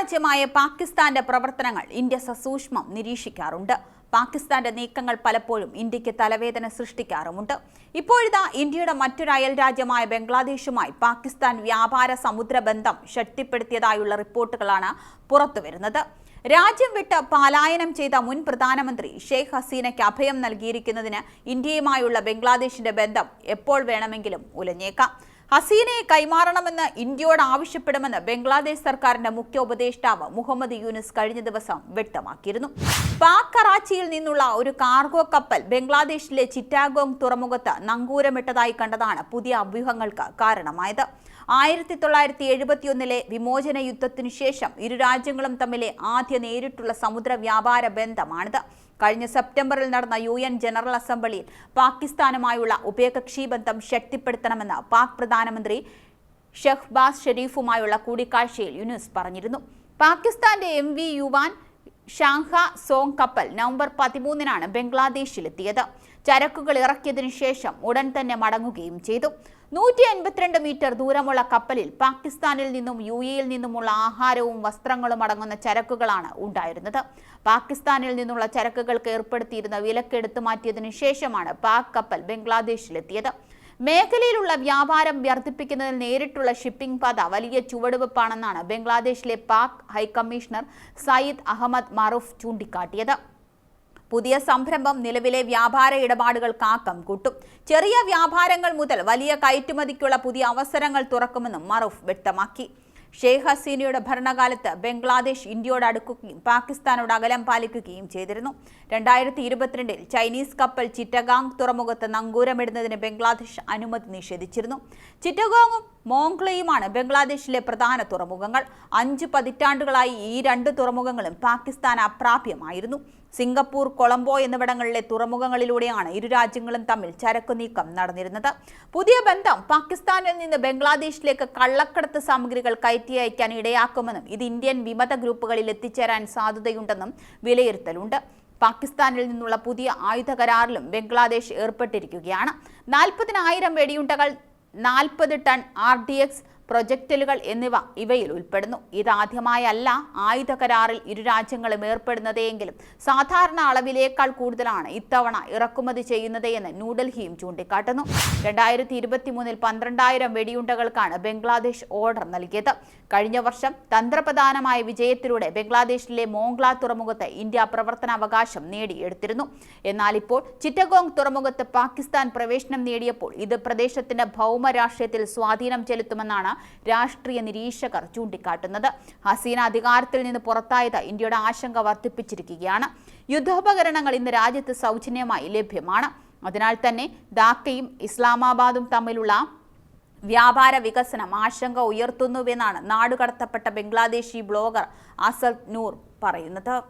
രാജ്യമായ പാകിസ്ഥാന്റെ പ്രവർത്തനങ്ങൾ ഇന്ത്യ സസൂക്ഷ്മം നിരീക്ഷിക്കാറുണ്ട്. പാകിസ്ഥാന്റെ നീക്കങ്ങൾ പലപ്പോഴും ഇന്ത്യയ്ക്ക് തലവേദന സൃഷ്ടിക്കാറുമുണ്ട്. ഇപ്പോഴിതാ ഇന്ത്യയുടെ മറ്റൊരു അയൽ രാജ്യമായ ബംഗ്ലാദേശുമായി പാകിസ്ഥാൻ വ്യാപാര സമുദ്ര ബന്ധം ശക്തിപ്പെടുത്തിയതായുള്ള റിപ്പോർട്ടുകളാണ് പുറത്തുവരുന്നത്. രാജ്യം വിട്ട് പലായനം ചെയ്ത മുൻ പ്രധാനമന്ത്രി ഷെയ്ഖ് ഹസീനയ്ക്ക് അഭയം നൽകിയിരിക്കുന്നതിന് ഇന്ത്യയുമായുള്ള ബംഗ്ലാദേശിന്റെ ബന്ധം എപ്പോൾ വേണമെങ്കിലും ഉലഞ്ഞേക്കാം. ഹസീനയെ കൈമാറണമെന്ന് ഇന്ത്യയോട് ആവശ്യപ്പെടുമെന്ന് ബംഗ്ലാദേശ് സർക്കാരിന്റെ മുഖ്യ ഉപദേഷ്ടാവ് മുഹമ്മദ് യൂനുസ് കഴിഞ്ഞ ദിവസം വ്യക്തമാക്കിയിരുന്നു. പാക് കറാച്ചിയിൽ നിന്നുള്ള ഒരു കാർഗോ കപ്പൽ ബംഗ്ലാദേശിലെ ചിറ്റാഗോങ് തുറമുഖത്ത് നങ്കൂരമിട്ടതായി കണ്ടതാണ് പുതിയ അഭ്യൂഹങ്ങൾക്ക് കാരണമായത്. ആയിരത്തി തൊള്ളായിരത്തി എഴുപത്തിയൊന്നിലെ വിമോചന യുദ്ധത്തിനു ശേഷം ഇരു രാജ്യങ്ങളും തമ്മിലെ ആദ്യ നേരിട്ടുള്ള സമുദ്ര വ്യാപാര ബന്ധമാണിത്. കഴിഞ്ഞ സെപ്റ്റംബറിൽ നടന്ന യു എൻ ജനറൽ അസംബ്ലിയിൽ പാകിസ്ഥാനുമായുള്ള ഉഭയകക്ഷി ബന്ധം ശക്തിപ്പെടുത്തണമെന്ന് പാക് പ്രധാനമന്ത്രി ഷെഹ്ബാസ് ഷെരീഫുമായുള്ള കൂടിക്കാഴ്ചയിൽ യുനുസ് പറഞ്ഞിരുന്നു. പാകിസ്ഥാന്റെ എം വി യുവാൻ ഷാങ്ഹ സോങ് കപ്പൽ നവംബർ പതിമൂന്നിനാണ് ബംഗ്ലാദേശിലെത്തിയത്. ചരക്കുകൾ ഇറക്കിയതിനു ശേഷം ഉടൻ തന്നെ മടങ്ങുകയും ചെയ്തു. നൂറ്റി അൻപത്തിരണ്ട് മീറ്റർ ദൂരമുള്ള കപ്പലിൽ പാകിസ്ഥാനിൽ നിന്നും യു എയിൽ നിന്നുമുള്ള ആഹാരവും വസ്ത്രങ്ങളും അടങ്ങുന്ന ചരക്കുകളാണ് ഉണ്ടായിരുന്നത്. പാകിസ്ഥാനിൽ നിന്നുള്ള ചരക്കുകൾക്ക് ഏർപ്പെടുത്തിയിരുന്ന വിലക്കെടുത്തു മാറ്റിയതിനു ശേഷമാണ് പാക് കപ്പൽ ബംഗ്ലാദേശിലെത്തിയത്. മേഖലയിലുള്ള വ്യാപാരം വർദ്ധിപ്പിക്കുന്നതിൽ നേരിട്ടുള്ള ഷിപ്പിംഗ് പാത വലിയ ചുവടുവെപ്പാണെന്നാണ് ബംഗ്ലാദേശിലെ പാക് ഹൈക്കമ്മീഷണർ സയ്യിദ് അഹമ്മദ് മറൂഫ് ചൂണ്ടിക്കാട്ടിയത്. പുതിയ സംരംഭം നിലവിലെ വ്യാപാര ഇടപാടുകൾ ആക്കം കൂട്ടും. ചെറിയ വ്യാപാരങ്ങൾ മുതൽ വലിയ കയറ്റുമതിക്കുള്ള പുതിയ അവസരങ്ങൾ തുറക്കുമെന്നും മറൂഫ് വ്യക്തമാക്കി. ഷെയ്ഖ് ഹസീനയുടെ ഭരണകാലത്ത് ബംഗ്ലാദേശ് ഇന്ത്യയോട് അടുക്കുകയും പാകിസ്ഥാനോട് അകലം പാലിക്കുകയും ചെയ്തിരുന്നു. രണ്ടായിരത്തി ഇരുപത്തിരണ്ടിൽ ചൈനീസ് കപ്പൽ ചിറ്റഗാങ് തുറമുഖത്ത് നങ്കൂരമിടുന്നതിന് ബംഗ്ലാദേശ് അനുമതി നിഷേധിച്ചിരുന്നു. ചിറ്റഗോങ്ങും മോങ്ക്ലയുമാണ് ബംഗ്ലാദേശിലെ പ്രധാന തുറമുഖങ്ങൾ. അഞ്ച് പതിറ്റാണ്ടുകളായി ഈ രണ്ട് തുറമുഖങ്ങളും പാകിസ്ഥാൻ അപ്രാപ്യമായിരുന്നു. സിംഗപ്പൂർ കൊളംബോ എന്നിവിടങ്ങളിലെ തുറമുഖങ്ങളിലൂടെയാണ് ഇരു രാജ്യങ്ങളും തമ്മിൽ ചരക്കു നീക്കം നടന്നിരുന്നത്. പുതിയ ബന്ധം പാകിസ്ഥാനിൽ നിന്ന് ബംഗ്ലാദേശിലേക്ക് കള്ളക്കടത്ത് സാമഗ്രികൾ കയറ്റി അയക്കാൻ ഇടയാക്കുമെന്നും ഇത് ഇന്ത്യൻ വിമത ഗ്രൂപ്പുകളിൽ എത്തിച്ചേരാൻ സാധ്യതയുണ്ടെന്നും വിലയിരുത്തലുണ്ട്. പാകിസ്ഥാനിൽ നിന്നുള്ള പുതിയ ആയുധ കരാറിലും ബംഗ്ലാദേശ് ഏർപ്പെട്ടിരിക്കുകയാണ്. നാൽപ്പതിനായിരം വെടിയുണ്ടകൾ നാൽപ്പത് ടൺ ആർ ഡി എക്സ് പ്രൊജക്ടലുകൾ എന്നിവ ഇവയിൽ ഉൾപ്പെടുന്നു. ഇതാദ്യമായല്ല ആയുധ കരാറിൽ ഇരു രാജ്യങ്ങളും ഏർപ്പെടുന്നതെങ്കിലും സാധാരണ അളവിലേക്കാൾ കൂടുതലാണ് ഇത്തവണ ഇറക്കുമതി ചെയ്യുന്നത് എന്ന് ന്യൂഡൽഹിയും ചൂണ്ടിക്കാട്ടുന്നു. രണ്ടായിരത്തി ഇരുപത്തിമൂന്നിൽ പന്ത്രണ്ടായിരം വെടിയുണ്ടകൾക്കാണ് ബംഗ്ലാദേശ് ഓർഡർ നൽകിയത്. കഴിഞ്ഞ വർഷം തന്ത്രപ്രധാനമായ വിജയത്തിലൂടെ ബംഗ്ലാദേശിലെ മോംഗ്ല തുറമുഖത്ത് ഇന്ത്യ പ്രവർത്തനാവകാശം നേടിയെടുത്തിരുന്നു. എന്നാൽ ഇപ്പോൾ ചിറ്റഗോങ് തുറമുഖത്ത് പാകിസ്ഥാൻ പ്രവേശനം നേടിയപ്പോൾ ഇത് പ്രദേശത്തിന്റെ ഭൗമ രാഷ്ട്രീയത്തിൽ സ്വാധീനം ചെലുത്തുമെന്നാണ് രാഷ്ട്രീയ നിരീക്ഷകർ ചൂണ്ടിക്കാട്ടുന്നത്. ഹസീന അധികാരത്തിൽ നിന്ന് പുറത്തായത് ഇന്ത്യയുടെ ആശങ്ക വർദ്ധിപ്പിച്ചിരിക്കുകയാണ്. യുദ്ധോപകരണങ്ങൾ ഇന്ന് രാജ്യത്ത് സൗജന്യമായി ലഭ്യമാണ്. അതിനാൽ തന്നെ ധാക്കയും ഇസ്ലാമാബാദും തമ്മിലുള്ള വ്യാപാര വികസനം ആശങ്ക ഉയർത്തുന്നുവെന്നാണ് നാടുകടത്തപ്പെട്ട ബംഗ്ലാദേശി ബ്ലോഗർ അസദ് നൂർ പറയുന്നത്.